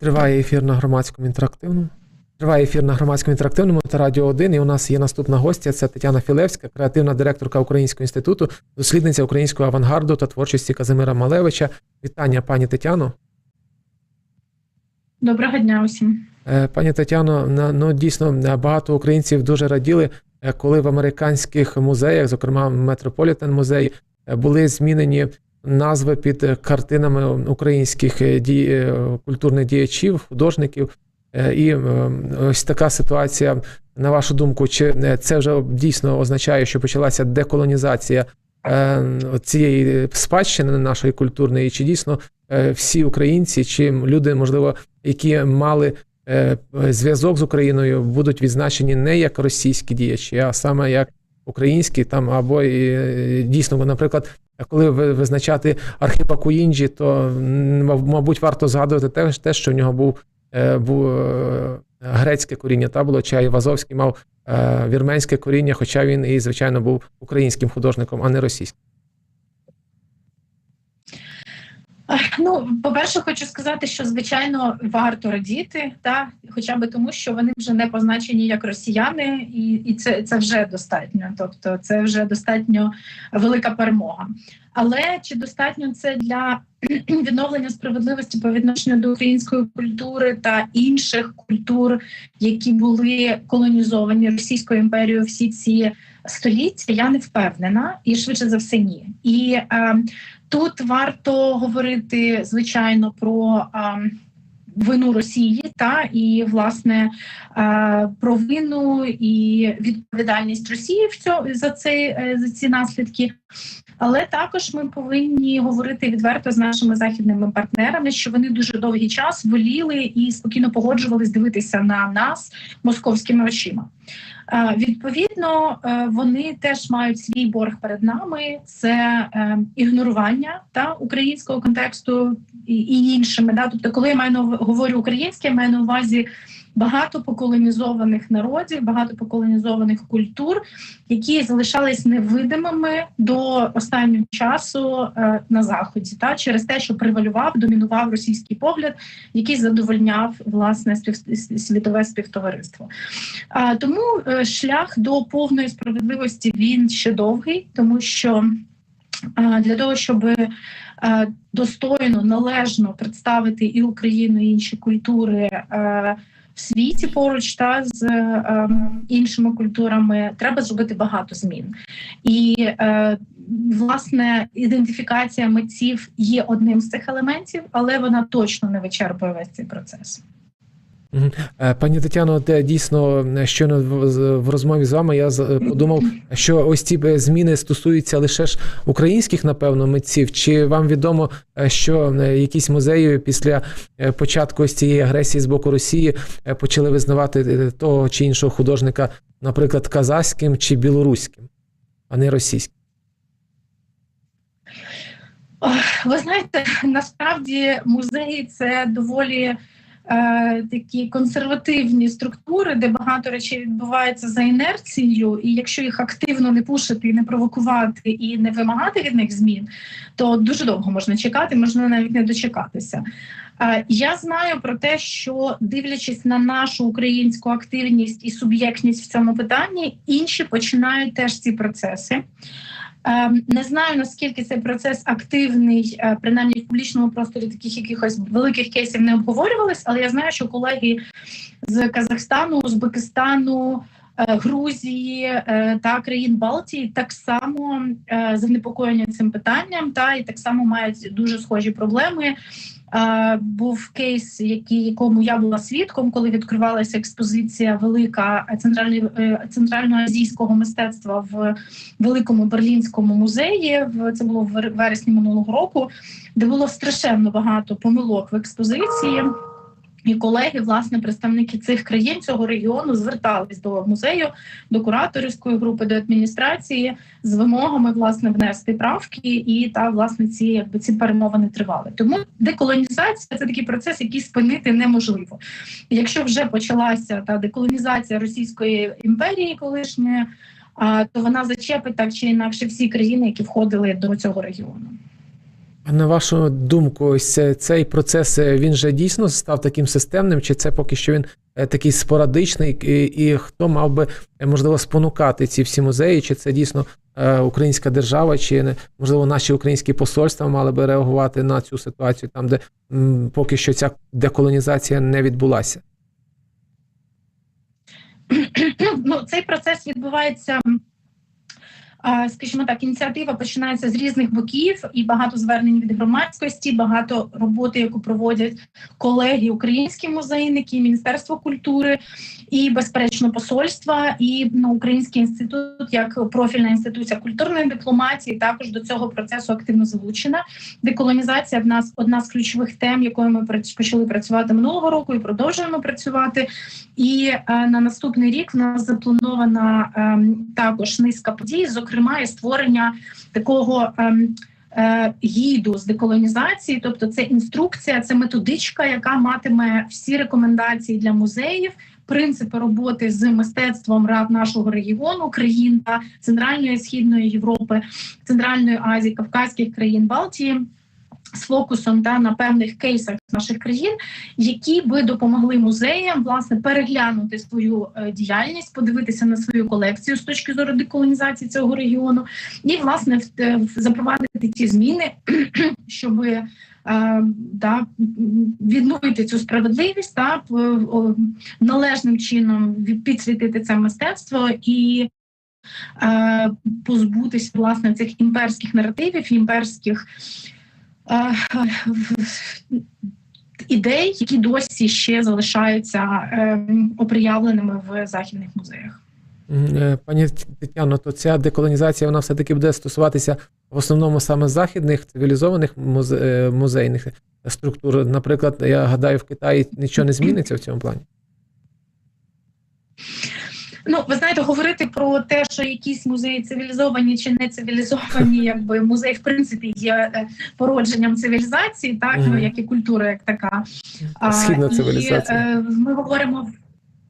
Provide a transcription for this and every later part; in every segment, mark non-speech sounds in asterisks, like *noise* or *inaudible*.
Триває ефір на громадському інтерактивному. Триває ефір на громадському інтерактивному та радіо 1. І у нас є наступна гостя. Це Тетяна Філевська, креативна директорка Українського інституту, дослідниця українського авангарду та творчості Казимира Малевича. Вітання, пані Тетяно. Доброго дня усім. Е, Пані Тетяно, ну дійсно е, багато українців дуже раділи, е, коли в американських музеях, зокрема Метрополітен музеї, е, були змінені назви під картинами українських е, ді... е, культурних діячів, художників. Е, І ось така ситуація, на вашу думку, чи це вже дійсно означає, що почалася деколонізація цієї спадщини нашої культурної, чи дійсно всі українці, чи люди, можливо, які мали зв'язок з Україною, будуть відзначені не як російські діячі, а саме як українські, там або і дійсно, наприклад, коли ви визначати Архіпа Куінджі, то мабуть варто згадувати те, те що в нього був, е, був е, грецьке коріння, та було чи Айвазовський мав е, вірменське коріння, хоча він і звичайно був українським художником, а не російським. Ну, по-перше, хочу сказати, що звичайно варто радіти, та хоча б тому, що вони вже не позначені як росіяни, і, і це, це вже достатньо. Тобто, це вже достатньо велика перемога. Але чи достатньо це для *clears throat* відновлення справедливості по відношенню до української культури та інших культур, які були колонізовані Російською імперією всі ці століття? Я не впевнена, і швидше за все, ні. І е, Тут варто говорити звичайно про а, вину Росії та і власне а, про вину і відповідальність Росії в цьому за цей е, за ці наслідки. Але також ми повинні говорити відверто з нашими західними партнерами, що вони дуже довгий час воліли і спокійно погоджувались дивитися на нас московськими очима. Відповідно, е, вони теж мають свій борг перед нами. Це е, ігнорування та українського контексту і іншими. Да? Тобто, коли я маю говорю українське, я маю на увазі багато поколонізованих народів, багато поколонізованих культур, які залишались невидимими до останнього часу е, на заході, та через те, що превалював, домінував російський погляд, який задовольняв власне спів... світове співтовариство. А, тому е, шлях до повної справедливості він ще довгий, тому що а, для того, щоб е, достойно, належно представити і Україну, і інші культури е, світі поруч та з е, іншими культурами, треба зробити багато змін. І е, власне ідентифікація митців є одним з цих елементів, але вона точно не вичерпує весь цей процес. Е, Пані Тетяно, дійсно е, щойно в- розмові з вами я е, подумав, що ось ці зміни стосуються лише ж українських, напевно, митців. Чи вам відомо, що якісь музеї після початку ось цієї агресії з боку Росії почали визнавати того чи іншого художника, наприклад, казахським чи білоруським, а не російським? Ви знаєте, насправді музеї це доволі е, такі консервативні структури, де багато речей відбувається за інерцією, і якщо їх активно не пушити, і не провокувати і не вимагати від них змін, то дуже довго можна чекати, можна навіть не дочекатися. Е, Я знаю про те, що дивлячись на нашу українську активність і суб'єктність в цьому питанні, інші починають теж ці процеси. Ем, Не знаю наскільки цей процес активний, е, принаймні в публічному просторі таких якихось великих кейсів не обговорювалось, але я знаю, що колеги з Казахстану, Узбекистану, Грузії е, та країн Балтії так само е, занепокоєні цим питанням, та і так само мають дуже схожі проблеми. Е, Був кейс, який якому я була свідком, коли відкривалася експозиція велика е, е, центральноазійського мистецтва в великому берлінському музеї. Це було в вересні минулого року, де було страшенно багато помилок в експозиції. І колеги, власне, представники цих країн цього регіону звертались до музею, до кураторівської групи, до адміністрації з вимогами власне внести правки, і та власне ці якби ці перемовини тривали. Тому деколонізація це такий процес, який спинити неможливо. Якщо вже почалася та деколонізація Російської імперії, колишньої, то вона зачепить так чи інакше всі країни, які входили до цього регіону. А на вашу думку, ось цей процес е, він же дійсно став таким системним, чи це поки що він е, такий спорадичний, і, і хто мав би е, можливо спонукати ці всі музеї, чи це дійсно українська держава, чи не- можливо наші українські посольства мали би реагувати на цю ситуацію, там де поки що ця деколонізація не відбулася? *clears throat* ну, цей процес відбувається. Скажімо так, ініціатива починається з різних боків, і багато звернень від громадськості, багато роботи, яку проводять колеги, українські музейники, Міністерство культури і, безперечно, посольства, і ну, Український інститут як профільна інституція культурної дипломатії також до цього процесу активно залучена. Деколонізація в нас одна з ключових тем, якою ми почали працювати минулого року і продовжуємо працювати. І е, на наступний рік в нас запланована ем, також низка подій, зокрема, і створення такого. ем, е, Гіду з деколонізації, тобто це інструкція, це методичка, яка матиме всі рекомендації для музеїв, принципи роботи з мистецтвом рад нашого регіону, країн та Центральної Східної Європи, Центральної Азії, Кавказьких країн Балтії. З фокусом та на певних кейсах наших країн, які би допомогли музеям власне переглянути свою е, діяльність, подивитися на свою колекцію з точки зору деколонізації цього регіону, і власне е, запровадити ті зміни, *clears throat* щоб е, да, відновити цю справедливість та належним чином підсвітити це мистецтво і. Позбутися власне цих імперських наративів, імперських ідей, які досі ще залишаються е, оприявленими в західних музеях. Е, Пані Тетяно, то ця деколонізація вона все-таки буде стосуватися в основному саме західних цивілізованих музе- е, музейних структур. Наприклад, я гадаю, в Китаї нічого не зміниться в цьому плані. Ну, ви знаєте, говорити про те, що якісь музеї цивілізовані чи не цивілізовані, *laughs* якби музей, в принципі, є е, породженням цивілізації, так ну як і культура, як така. Східна і, цивілізація. е, ми говоримо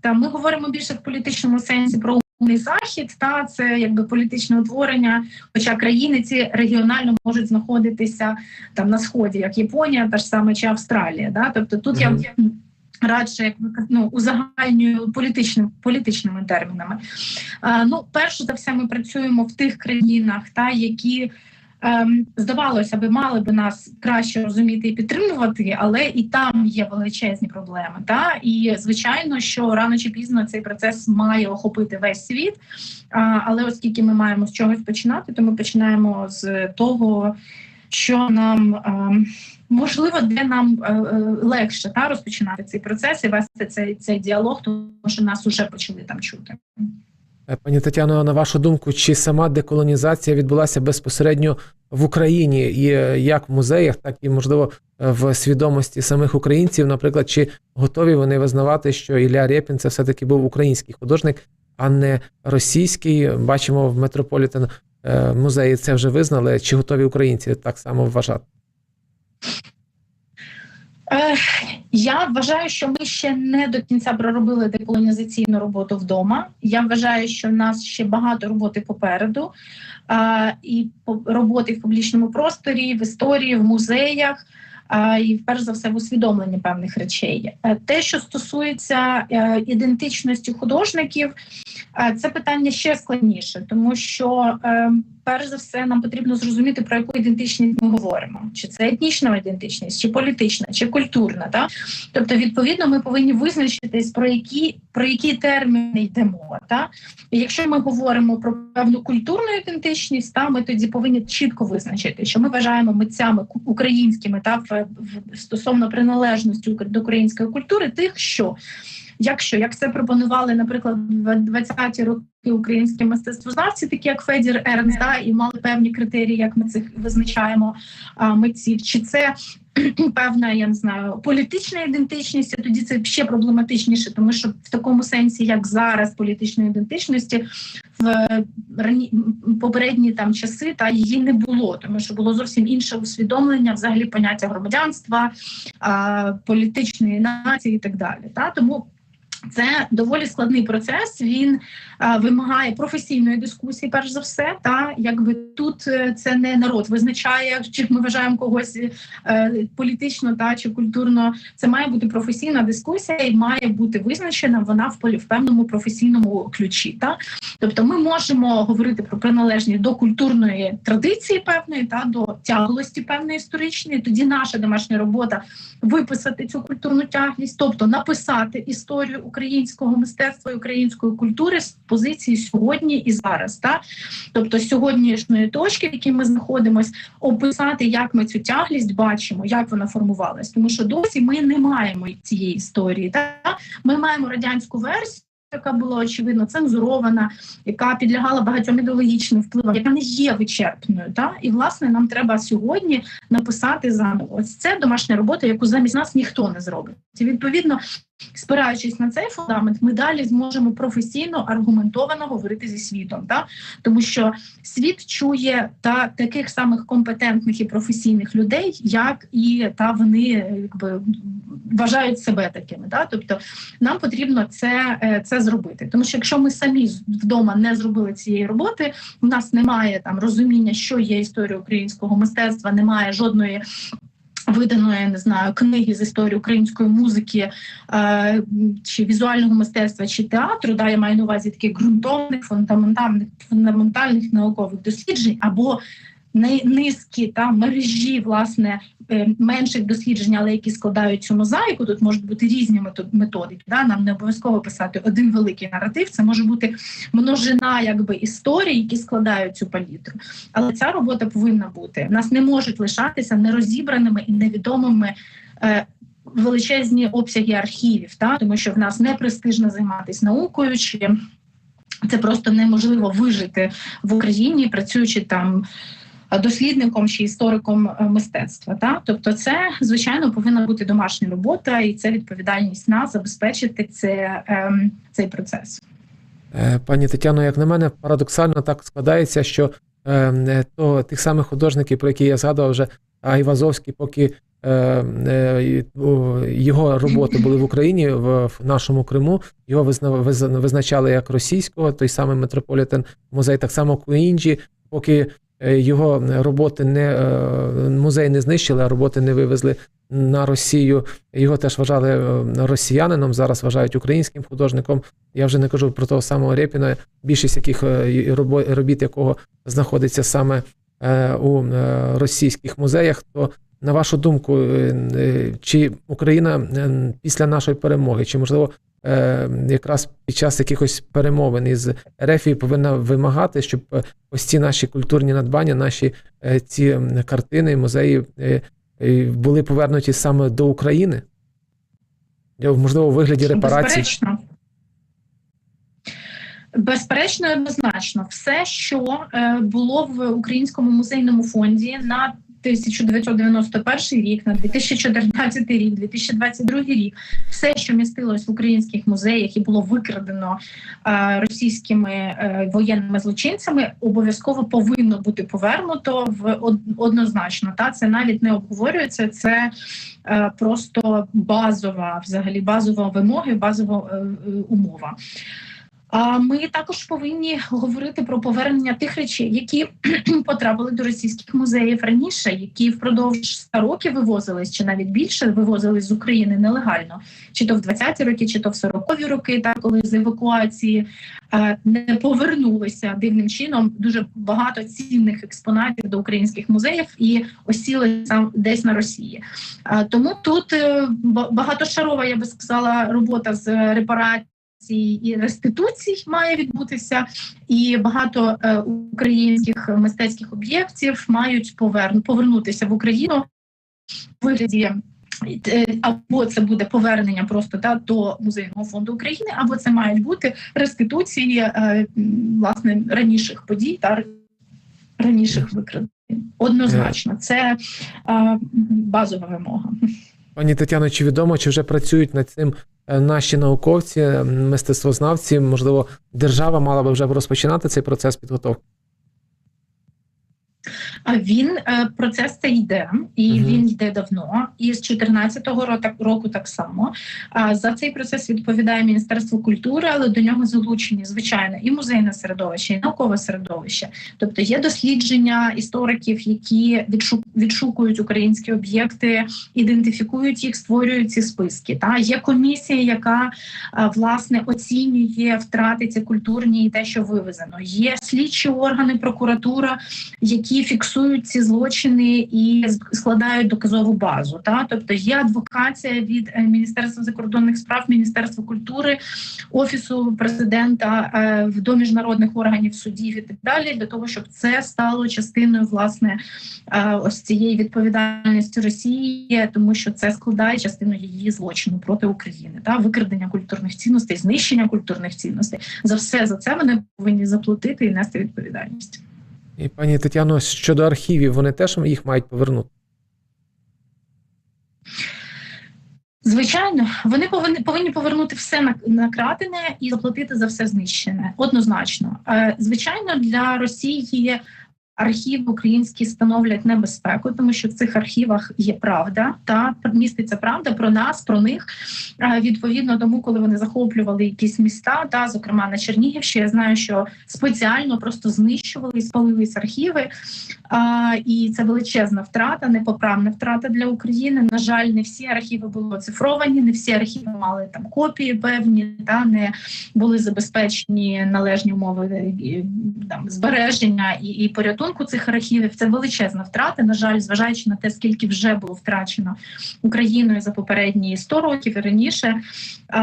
та ми говоримо більше в політичному сенсі про умний захід, та це якби політичне утворення. Хоча країни ці регіонально можуть знаходитися там на сході, як Японія, та ж саме чи Австралія. Да? Тобто тут Мгм. я радше як ну, узагальнюю політичним політичними термінами. А, ну, перше за все, ми працюємо в тих країнах, та які. Ем, здавалося би, мали би нас краще розуміти і підтримувати, але і там є величезні проблеми. Та і звичайно, що рано чи пізно цей процес має охопити весь світ. Але оскільки ми маємо з чогось починати, то ми починаємо з того, що нам ем, можливо, де нам е, е, легше та розпочинати цей процес і вести цей, цей діалог, тому що нас уже почали там чути. Е, Пані Тетяно, на вашу думку, чи сама деколонізація відбулася безпосередньо в Україні, і як в музеях, так і можливо в свідомості самих українців? Наприклад, чи готові вони визнавати, що Ілля Рєпін це все-таки був український художник, а не російський? Бачимо в Метрополітен музеї це вже визнали. Чи готові українці так само вважати? Е, я вважаю, що ми ще не до кінця проробили деколонізаційну роботу вдома. Я вважаю, що в нас ще багато роботи попереду, е, і роботи в публічному просторі, в історії, в музеях. І перш за все в усвідомленні певних речей. Е, Те, що стосується е, ідентичності художників, е, це питання ще складніше, тому що е, перш за все нам потрібно зрозуміти про яку ідентичність ми говоримо: чи це етнічна ідентичність, чи політична, чи культурна. Та? Тобто, відповідно, ми повинні визначитись про які про які терміни йдемо. Та? І якщо ми говоримо про певну культурну ідентичність, та ми тоді повинні чітко визначити, що ми вважаємо митцями українськими та в, в стосовно приналежності до української культури, тих, що Якщо як це пропонували, наприклад, в 20-ті роки українські мистецтвознавці, такі як Федір Ернст, да, і мали певні критерії, як ми цих визначаємо а, митців, чи це *clears throat* певна, я не знаю, політична ідентичність, а тоді це ще проблематичніше, тому що в такому сенсі, як зараз політичної ідентичності, в рані попередні там часи та її не було, тому що було зовсім інше усвідомлення, взагалі поняття громадянства, а, політичної нації і так далі. Та тому це доволі складний процес. Він е, вимагає професійної дискусії, перш за все. Та якби тут е, це не народ визначає, чи ми вважаємо когось е, політично та чи культурно. Це має бути професійна дискусія і має бути визначена вона в полі- в певному професійному ключі. Та тобто, ми можемо говорити про приналежність до культурної традиції певної та до тяглості певної історичної. Тоді наша домашня робота виписати цю культурну тяглість, тобто написати історію українського мистецтва і української культури з позиції сьогодні і зараз. Та тобто сьогоднішньої точки, в якій ми знаходимося, описати, як ми цю тяглість бачимо, як вона формувалась, тому що досі ми не маємо цієї історії. Та ми маємо радянську версію. Яка була очевидно цензурована, яка підлягала багатьом ідеологічним впливам, яка не є вичерпною. Та і власне нам треба сьогодні написати заново. Ось це домашня робота, яку замість нас ніхто не зробить. І відповідно, спираючись на цей фундамент, ми далі зможемо професійно аргументовано говорити зі світом. Та тому що світ чує та таких самих компетентних і професійних людей, як і та вони якби вважають себе такими. Та тобто нам потрібно це, е, це зробити. Тому що якщо ми самі вдома не зробили цієї роботи, у нас немає там розуміння, що є історія українського мистецтва, немає жодної. Виданої не знаю книги з історії української музики е, чи візуального мистецтва, чи театру, да я маю на увазі таких ґрунтовних фундаментальних фундаментальних наукових досліджень або низки та мережі власне е, менших досліджень, але які складають цю мозаїку. Тут можуть бути різні метод- методики. Да? Нам не обов'язково писати один великий наратив. Це може бути множина якби історій, які складають цю палітру. Але ця робота повинна бути. Нас не можуть лишатися нерозібраними і невідомими. Е, Величезні обсяги архівів, та тому що в нас не престижно займатися наукою, чи це просто неможливо вижити в Україні, працюючи там дослідником чи істориком е, мистецтва. Та тобто, це звичайно повинна бути домашня робота, і це відповідальність нас забезпечити це, ем, цей процес. Е, Пані Тетяно, як на мене, парадоксально так складається, що е, е, то тих самих художників, про які я згадував вже, Айвазовський, поки е, е, о, його роботи були в Україні, в, нашому Криму, його визна, визна- визначали як російського, той самий Метрополітен музей, так само Куінджі, поки його роботи не е, музей не знищили, а роботи не вивезли на Росію. Його теж вважали е, росіянином, зараз вважають українським художником. Я вже не кажу про того самого Рєпіна, більшість яких е, робіт якого знаходиться саме е, у е, російських музеях. То на вашу думку, е, е, чи Україна е, після нашої перемоги, чи можливо е, якраз під час якихось перемовин із РФ повинна вимагати, щоб е, ось ці наші культурні надбання, наші е, ці картини, музеї е, е, були повернуті саме до України? Можливо, у вигляді репарацій. Безперечно. Безперечно, однозначно, все, що е, було в українському музейному фонді на 1991 рік, на 2014 рік, 2022 рік, все, що містилось в українських музеях і було викрадено е, російськими е, воєнними злочинцями, обов'язково повинно бути повернуто в од- однозначно. Та це навіть не обговорюється. Це е, просто базова, взагалі базова вимога, базова е, е, умова. А ми також повинні говорити про повернення тих речей, які *clears throat* потрапили до російських музеїв раніше, які впродовж 100 років вивозились, чи навіть більше вивозились з України нелегально, чи то в 20-ті роки, чи то в 40-ві роки, так коли з евакуації е, не повернулися дивним чином дуже багато цінних експонатів до українських музеїв і осіли там десь на Росії. Е, Тому тут е, багатошарова, я би сказала, робота з репарації і реституцій має відбутися, і багато е, українських мистецьких об'єктів мають поверну, повернутися в Україну в вигляді. е, Або це буде повернення просто да, до музейного фонду України, або це мають бути реституції е, власне раніших подій та раніших викрадень. Однозначно, це е, базова вимога. Пані Тетяно, чи відомо, чи вже працюють над цим наші науковці, е, мистецтвознавці? Можливо, держава мала би вже розпочинати цей процес підготовки? А він е, процес це йде, і Мгм. він йде давно. І з 14-го року так само. За цей процес відповідає Міністерство культури, але до нього залучені звичайно і музейне середовище, і наукове середовище. Тобто є дослідження істориків, які відшу- відшукують українські об'єкти, ідентифікують їх, створюють ці списки. Та є комісія, яка е, власне оцінює втрати ці культурні і те, що вивезено. Є слідчі органи, прокуратура, які фіксують ці злочини і складають доказову базу. Та тобто є адвокація від е, Міністерства закордонних справ, Міністерства культури, офісу президента е, до міжнародних органів судів і так далі, для того, щоб це стало частиною власне е, ось цієї відповідальності Росії, тому що це складає частину її злочину проти України, та викрадення культурних цінностей, знищення культурних цінностей. За все за це вони повинні заплатити і нести відповідальність. І пані Тетяно, щодо архівів, вони теж їх мають повернути. Звичайно, вони повинні повинні повернути все на- накрадене і заплатити за все знищене. Однозначно, Е, звичайно, для Росії архіви українські становлять небезпеку, тому що в цих архівах є правда та міститься правда про нас, про них. Відповідно тому, коли вони захоплювали якісь міста, та зокрема на Чернігівщині, я знаю, що спеціально просто знищували і спалились архіви. І це величезна втрата, непоправна втрата для України. На жаль, не всі архіви були оцифровані, не всі архіви мали там копії певні, та не були забезпечені належні умови е, там збереження і, і порятунку цих архівів. Це величезна втрата. На жаль, зважаючи на те, скільки вже було втрачено Україною за попередні 100 років і раніше. е,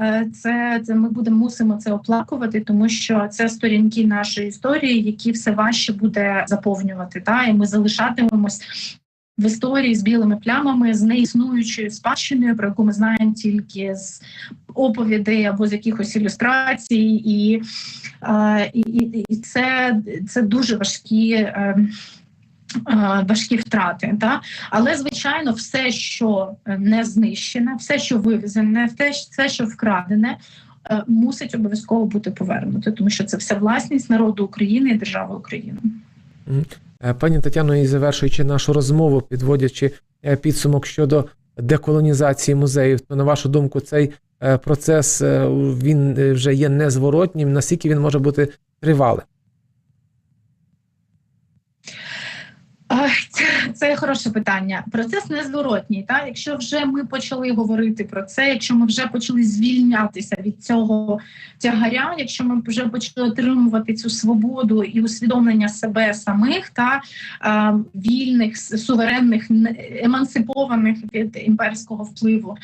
е, Це, це ми будемо мусимо це оплакувати, тому що це сторінки нашої історії, які все важче буде заповнювати. Та і ми залишатимемось в історії з білими плямами, з неіснуючою спадщиною, про яку ми знаємо тільки з оповідей або з якихось ілюстрацій, і, е, і, і, це, це дуже важкі. е, е, Важкі втрати, та але звичайно, все, що не знищене, все, що вивезене, все, що вкрадене, мусить обов'язково бути повернуто, тому що це все власність народу України і держави України. Е, Пані Тетяно, і завершуючи нашу розмову, підводячи е, підсумок щодо деколонізації музеїв, то на вашу думку, цей е, процес він вже є незворотнім. Наскільки він може бути тривалим? Це, це хороше питання. Процес незворотній. Та якщо вже ми почали говорити про це, якщо ми вже почали звільнятися від цього тягаря, якщо ми вже почали отримувати цю свободу і усвідомлення себе самих та е, вільних, суверенних, емансипованих від імперського впливу,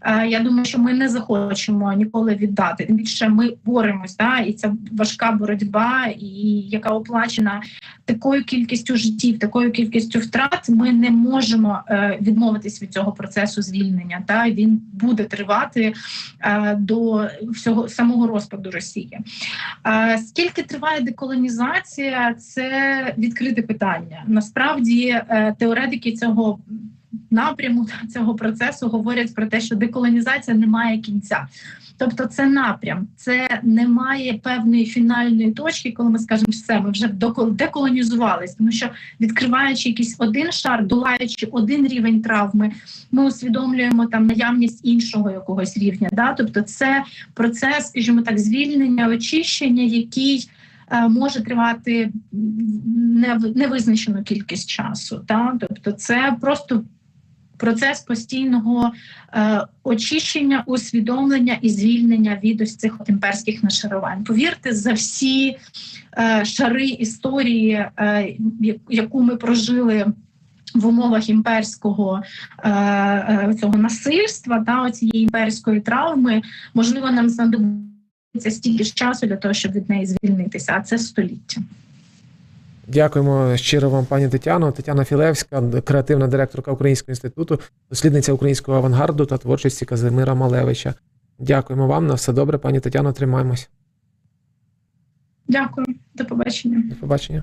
е, я думаю, що ми не захочемо ніколи віддати. Тим більше ми боремось, та і ця важка боротьба, і яка оплачена такою кількістю життів, такою кількістю втрат, ми не можемо е, відмовитись від цього процесу звільнення. Та він буде тривати е, до всього самого розпаду Росії. Е, скільки триває деколонізація, це відкрите питання. Насправді теоретики цього. Напряму цього процесу говорять про те, що деколонізація не має кінця. Тобто це напрям, це немає певної фінальної точки, коли ми скажемо, все, ми вже деколонізувались, тому що відкриваючи якийсь один шар, долаючи один рівень травми, ми усвідомлюємо там наявність іншого якогось рівня. Да? Тобто, це процес, скажімо так, звільнення, очищення, який е, може тривати нев- невизначену кількість часу. Та? Тобто, це просто процес постійного е, очищення, усвідомлення і звільнення від ось цих от імперських нашарувань. Повірте, за всі е, шари історії, е, яку ми прожили. В умовах імперського е, е, цього насильства та цієї імперської травми, можливо, нам знадобиться стільки ж часу для того, щоб від неї звільнитися, а це століття. Дякуємо щиро вам, пані Тетяно. Тетяна Філевська, креативна директорка Українського інституту, дослідниця українського авангарду та творчості Казимира Малевича. Дякуємо вам. На все добре, пані Тетяно. Тримаємось. Дякую, до побачення. До побачення.